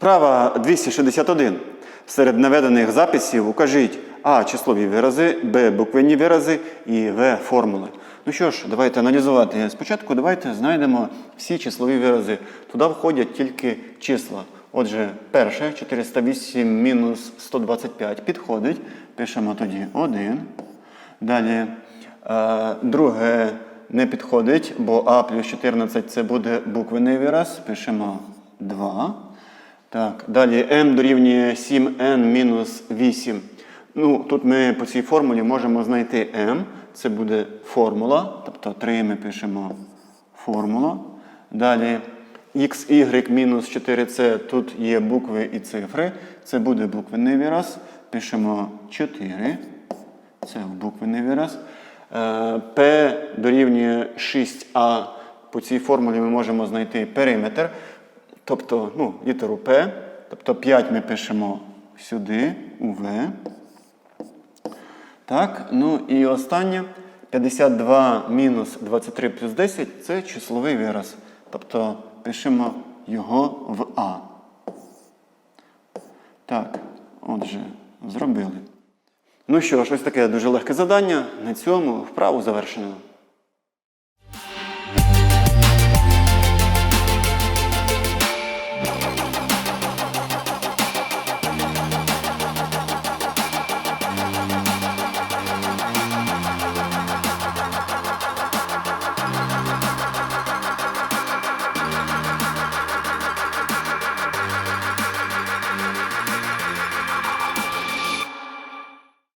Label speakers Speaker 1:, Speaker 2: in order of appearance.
Speaker 1: Вправа 261. Серед наведених записів укажіть А. Числові вирази, Б. Буквенні вирази і В. Формули. Ну що ж, давайте аналізувати. Спочатку давайте знайдемо всі числові вирази. Туди входять тільки числа. Отже, перше 408 мінус 125 підходить. Пишемо тоді 1. Далі е, друге не підходить, бо А плюс 14 це буде буквений вираз. Пишемо 2. Так, далі m дорівнює 7n мінус 8. Ну, тут ми по цій формулі можемо знайти m. Це буде формула. Тобто 3 ми пишемо формула. Далі x, y мінус 4c. Тут є букви і цифри. Це буде буквений вираз. Пишемо 4. Це буквений вираз. Е, P дорівнює 6а. По цій формулі ми можемо знайти периметр, тобто ну, літеру P. Тобто 5 ми пишемо сюди, у V. Так, ну і останнє 52 мінус 23 плюс 10 це числовий вираз. Тобто пишемо його в А. Так, отже, зробили. Ну що ж, ось таке дуже легке завдання. На цьому вправу завершено.